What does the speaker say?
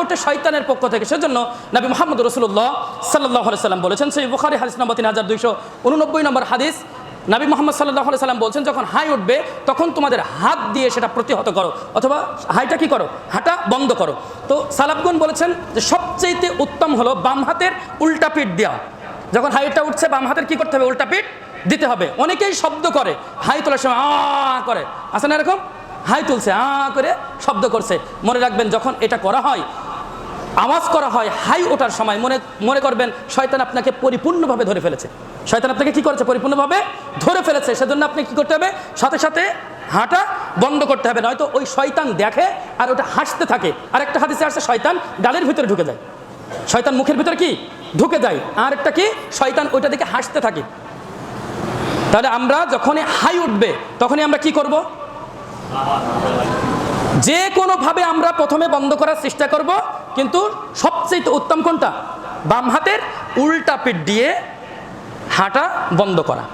ওঠে শয়তানের পক্ষ থেকে। সেজন্য নবী মোহাম্মদ রসুল্লাহ সাল্লাহ সাল্লাম বলেছেন, সেই বুখারি হাদিস নম্বর তিন হাজার দুইশো উননব্বই নম্বর হাদিস, নবী মোহাম্মদ সাল্লাহ সাল্লাম বলছেন, যখন হাই উঠবে, তখন তোমাদের হাত দিয়ে সেটা প্রতিহত করো, অথবা হাইটা কি করো? হাঁটা বন্ধ করো। তো সালাবগুন বলেছেন যে সবচেয়ে উত্তম হলো বাম হাতের উল্টা পিঠ দেওয়া। যখন হাইটা উঠছে, বাম হাতের কি করতে হবে? উল্টা পিঠ দিতে হবে। অনেকেই শব্দ করে, হাই তোলার সময় আ করে। আছে না এরকম? হাই তুলছে, আ করে শব্দ করছে। মনে রাখবেন, যখন এটা করা হয় আওয়াজ করা হয়, হাই ওঠার সময়। মনে মনে করবেন, শয়তান আপনাকে পরিপূর্ণভাবে ধরে ফেলেছে। শয়তান আপনাকে কি করেছে? পরিপূর্ণভাবে ধরে ফেলেছে। সেজন্য আপনি কি করতে হবে? সাথে সাথে হাঁটা বন্ধ করতে হবে। নয়তো ওই শয়তান দেখে আর ওটা হাসতে থাকে। আর একটা হাদিসে আসছে, শয়তান ডালের ভিতরে ঢুকে যায়। শয়তান মুখের ভিতরে কি? ঢুকে যায়। আর একটা কি? শয়তান ওইটা দেখে হাসতে থাকে। তাহলে আমরা যখনই হাই উঠবে, তখনই আমরা কি করব? যে কোনোভাবে আমরা প্রথমে বন্ধ করার চেষ্টা করব কিন্তু সবচেয়ে উত্তম কোনটা? বাম হাতের উল্টা পিঠ দিয়ে হাঁটা বন্ধ করা।